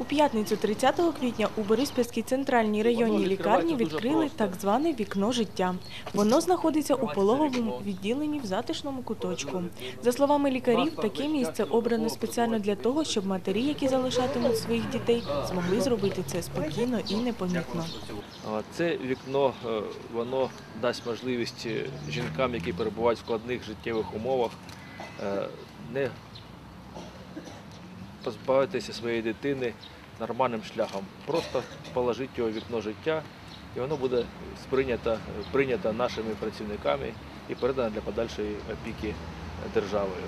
У п'ятницю 30 квітня у Бориспільській центральній районній лікарні відкрили так зване вікно життя. Воно знаходиться у пологовому відділенні в затишному куточку. За словами лікарів, таке місце обрано спеціально для того, щоб матері, які залишатимуть своїх дітей, змогли зробити це спокійно і непомітно. Це вікно е, воно дасть можливість е, жінкам, які перебувають в складних життєвих умовах, е, не позбавитися своєї дитини нормальним шляхом. Просто положити його в вікно життя, і воно буде сприйнято, прийнято нашими працівниками і передано для подальшої опіки державою.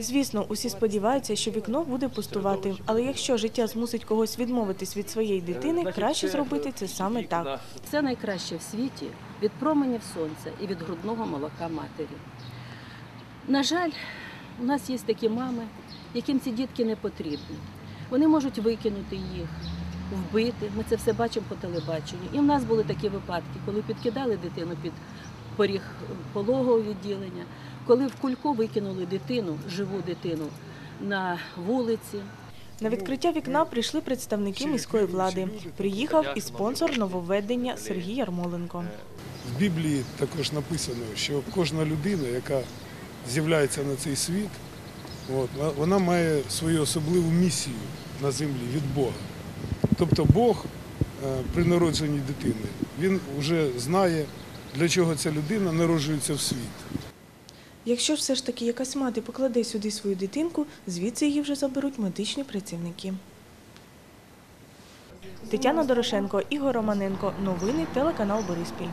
Звісно, усі сподіваються, що вікно буде пустувати. Але якщо життя змусить когось відмовитись від своєї дитини, краще зробити це саме так. Це найкраще в світі від променів сонця і від грудного молока матері. На жаль, у нас є такі мами, яким ці дітки не потрібні. Вони можуть викинути їх, вбити. Ми це все бачимо по телебаченню. І в нас були такі випадки, коли підкидали дитину під поріг пологового відділення, коли в кульку викинули дитину, живу дитину на вулиці. На відкриття вікна прийшли представники міської влади. Приїхав і спонсор нововведення Сергій Ярмоленко. В Біблії також написано, що кожна людина, яка з'являється на цей світ, от, вона має свою особливу місію на землі від Бога. Тобто Бог е, при народженні дитини, він вже знає, для чого ця людина народжується в світ. Якщо все ж таки якась мати покладе сюди свою дитинку, звідси її вже заберуть медичні працівники. Тетяна Дорошенко, Ігор Романенко. Новини телеканал Бориспіль.